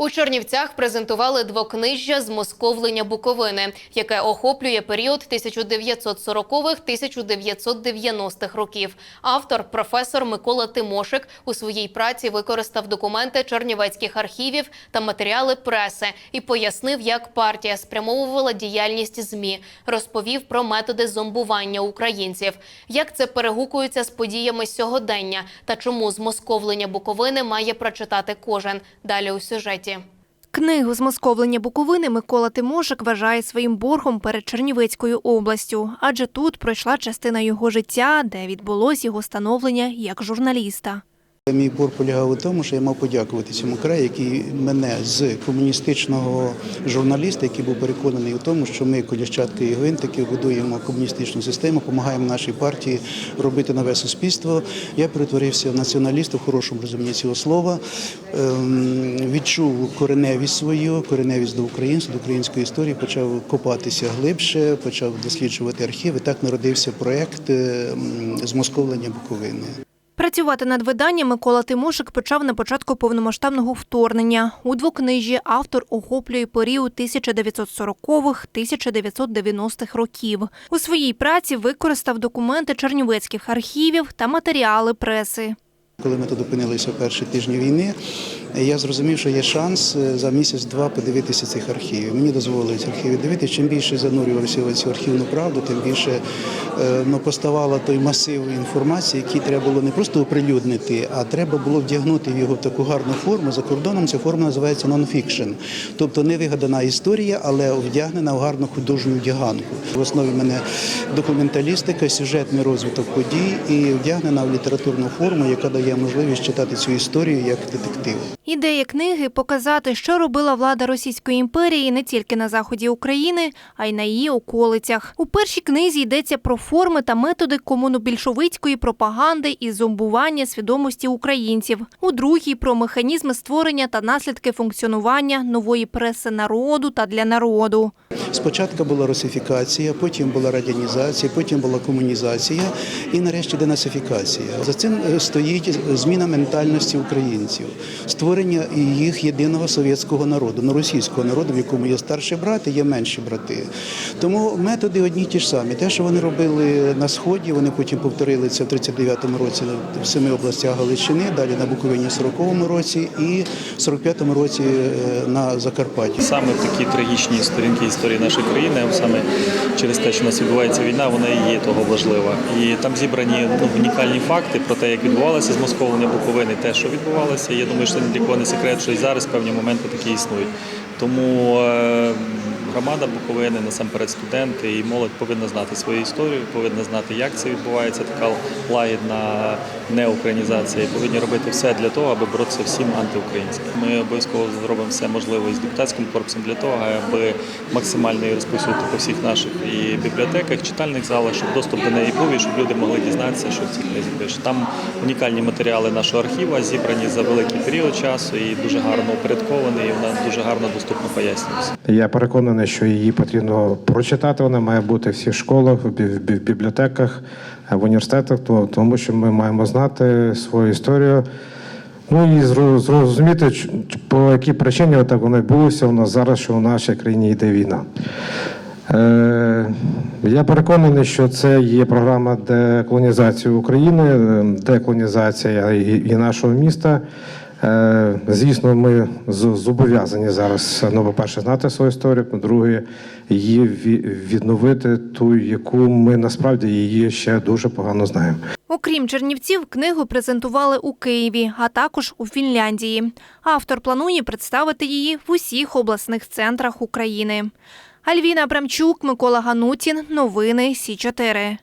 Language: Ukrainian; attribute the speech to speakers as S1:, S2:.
S1: У Чернівцях презентували двокнижжя з московлення Буковини, яке охоплює період 1940-1990-х років. Автор, професор Микола Тимошик, у своїй праці використав документи чернівецьких архівів та матеріали преси і пояснив, як партія спрямовувала діяльність ЗМІ, розповів про методи зомбування українців, як це перегукується з подіями сьогодення та чому змосковлення Буковини має прочитати кожен. Далі у сюжеті.
S2: Книгу «Змосковлення Буковини» Микола Тимошик вважає своїм боргом перед Чернівецькою областю, адже тут пройшла частина його життя, де відбулось його становлення як журналіста.
S3: Мій борг полягав у тому, що я мав подякувати цьому краю, який мене з комуністичного журналіста, який був переконаний у тому, що ми, коліщатки і гвинтики, будуємо комуністичну систему, допомагаємо нашій партії робити нове суспільство. Я перетворився в націоналіста в хорошому розумінні цього слова. Ем, Відчув кореневість свою, кореневість до українства, до української історії, почав копатися глибше, почав досліджувати архіви. Так народився проект ем, змосковлення Буковини.
S2: Працювати над виданням Микола Тимошик почав на початку повномасштабного вторгнення. У двокнижі автор охоплює період 1940-х-1990-х років. У своїй праці використав документи чернівецьких архівів та матеріали преси.
S3: Коли ми тут опинилися перші тижні війни, я зрозумів, що є шанс е, за місяць-два подивитися цих архівів. Мені дозволили ці архіви дивитися. Чим більше занурювався в цю архівну правду, тим більше е, ну, поставало той масив інформації, який треба було не просто оприлюднити, а треба було вдягнути в його таку гарну форму. За кордоном ця форма називається нонфікшн, тобто не вигадана історія, але вдягнена в гарну художню вдяганку. В основі мене документалістика, сюжетний розвиток подій і вдягнена в літературну форму, яка дає можливість читати цю історію як детектив.
S2: Ідея книги показати, що робила влада Російської імперії не тільки на заході України, а й на її околицях. У першій книзі йдеться про форми та методи комунобільшовицької пропаганди і зомбування свідомості українців. У другій про механізми створення та наслідки функціонування нової преси народу та для народу.
S3: Спочатку була русифікація, потім була радянізація, потім була комунізація і нарешті денацифікація. За цим е, стоїть зміна ментальності українців, створення їх єдиного совєтського народу, ну російського народу, в якому є старші брати, є менші брати. Тому методи одні ті ж самі. Те, що вони робили на сході, вони потім повторили це в 39-му році в семи областях Галичини, далі на Буковині в 40-му році і в 45-му році е, на Закарпатті.
S4: Саме такі трагічні сторінки історії нашої країни, саме через те, що у нас відбувається війна, вона і є того важлива. І там зібрані ну, унікальні факти про те, як відбувалося змосковлення Буковини, те, що відбувалося. Я думаю, що для кого не секрет, що і зараз певні моменти такі існують. Тому е, громада Буковини, насамперед студенти і молодь повинна знати свою історію, повинна знати, як це відбувається, така лагідна неукраїнізація. І повинні робити все для того, аби боротися всім антиукраїнським. Ми обов'язково зробимо все можливе із депутатським корпусом для того, аби максимально її розповсюдити по всіх наших і бібліотеках, читальних залах, щоб доступ до неї був і щоб люди могли дізнатися, що в цій книзі пише. Там унікальні матеріали нашого архіва зібрані за великий період часу і дуже гарно упорядковані, і вона дуже гарно доступно пояснюється.
S5: Я переконаний, що її потрібно прочитати. Вона має бути в всіх школах, в бі- в бі- в бібліотеках, в університетах, тому що ми маємо знати свою історію. Ну і зрозуміти, по якій причині так воно відбулося у нас зараз, що в нашій країні йде війна. Е, я переконаний, що це є програма деколонізації України, е, деколонізація і, і нашого міста. Е, Звісно, ми зобов'язані зараз, ну, по-перше, знати свою історію, по-друге, її ві- відновити ту, яку ми насправді її ще дуже погано знаємо.
S2: Окрім Чернівців, книгу презентували у Києві, а також у Фінляндії. Автор планує представити її в усіх обласних центрах України. Альвіна Абрамчук, Микола Ганутін. Новини Сі 4